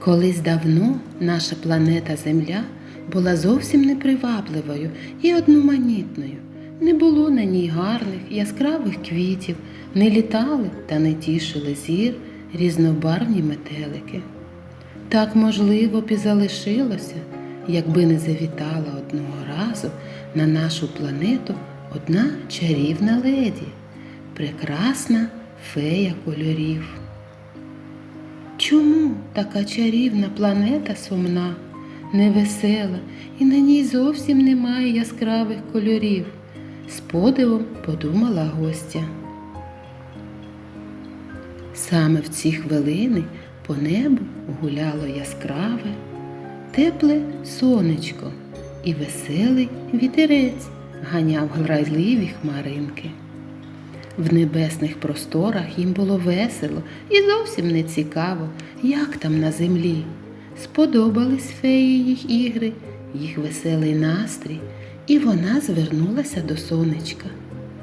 Колись давно наша планета Земля була зовсім непривабливою і одноманітною. Не було на ній гарних, яскравих квітів, не літали та не тішили зір різнобарвні метелики. Так, можливо, б і залишилося, якби не завітала одного разу на нашу планету одна чарівна леді, прекрасна фея кольорів. Чому така чарівна планета сумна, невесела і на ній зовсім немає яскравих кольорів? З подивом подумала гостя. Саме в ці хвилини по небу гуляло яскраве, тепле сонечко і веселий вітерець ганяв грайливі хмаринки. В небесних просторах їм було весело і зовсім не цікаво, як там на землі. Сподобались феї їх ігри, їх веселий настрій, і вона звернулася до сонечка.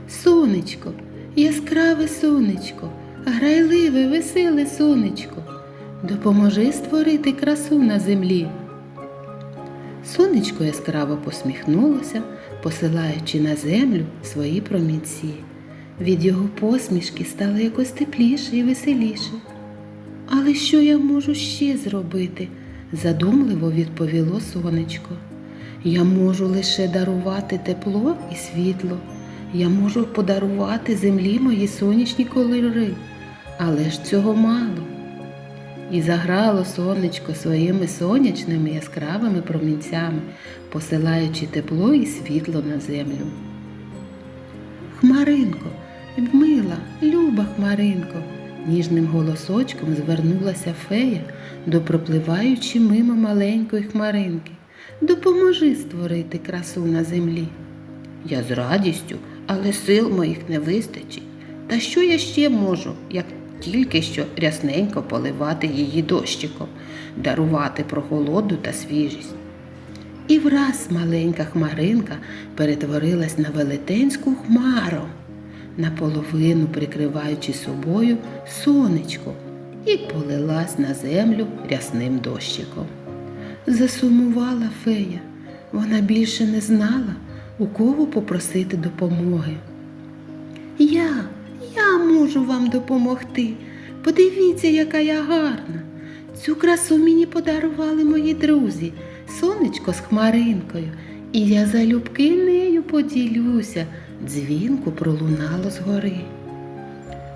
Сонечко, яскраве сонечко, грайливе, веселе сонечко, допоможи створити красу на землі. Сонечко яскраво посміхнулося, посилаючи на землю свої промінці. Від його посмішки стало якось тепліше і веселіше. Але що я можу ще зробити? задумливо відповіло сонечко. Я можу лише дарувати тепло і світло. Я можу подарувати землі мої сонячні кольори, але ж цього мало. І заграло сонечко своїми сонячними яскравими промінцями, посилаючи тепло і світло на землю. Хмаринко, мила, люба Хмаринко, ніжним голосочком звернулася фея до пропливаючи мимо маленької хмаринки. Допоможи створити красу на землі. Я з радістю, але сил моїх не вистачить. Та що я ще можу, як тільки що рясненько поливати її дощиком, дарувати прохолоду та свіжість. І враз маленька хмаринка перетворилась на велетенську хмару, наполовину прикриваючи собою сонечко, і полилась на землю рясним дощиком. Засумувала фея, вона більше не знала, у кого попросити допомоги. Я, я можу вам допомогти. Подивіться, яка я гарна. Цю красу мені подарували мої друзі, сонечко з хмаринкою, і я залюбки нею поділюся, дзвінку пролунало згори.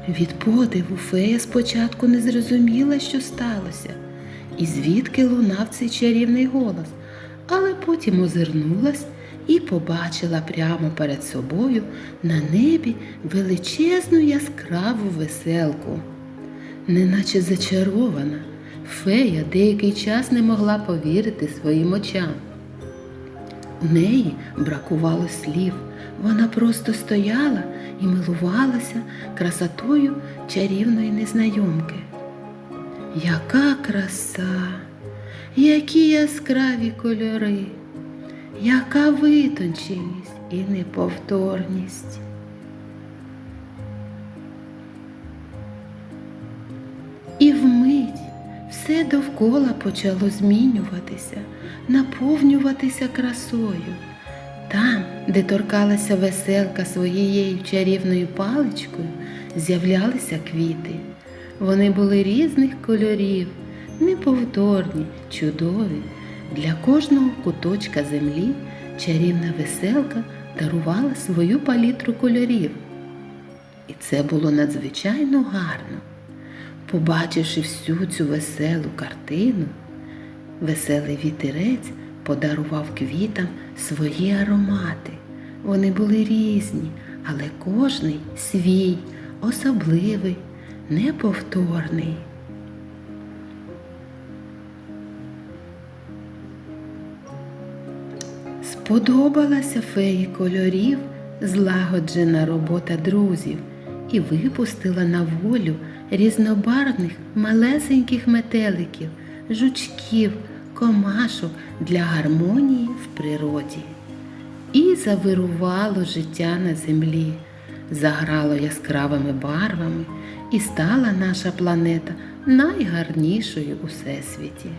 Від подиву фея спочатку не зрозуміла, що сталося, і звідки лунав цей чарівний голос, але потім озирнулась і побачила прямо перед собою на небі величезну яскраву веселку. Неначе зачарована, фея деякий час не могла повірити своїм очам. Неї бракувало слів, вона просто стояла і милувалася красотою чарівної незнайомки. Яка краса, які яскраві кольори, яка витонченість і неповторність. Все довкола почало змінюватися, наповнюватися красою. Там, де торкалася веселка своєю чарівною паличкою, з'являлися квіти. Вони були різних кольорів, неповторні, чудові. Для кожного куточка землі чарівна веселка дарувала свою палітру кольорів. І це було надзвичайно гарно. Побачивши всю цю веселу картину, веселий вітерець подарував квітам свої аромати. Вони були різні, але кожний свій, особливий, неповторний. Сподобалася феї кольорів злагоджена робота друзів і випустила на волю різнобарвних малесеньких метеликів, жучків, комашок для гармонії в природі. І завирувало життя на землі, заграло яскравими барвами, і стала наша планета найгарнішою у всесвіті.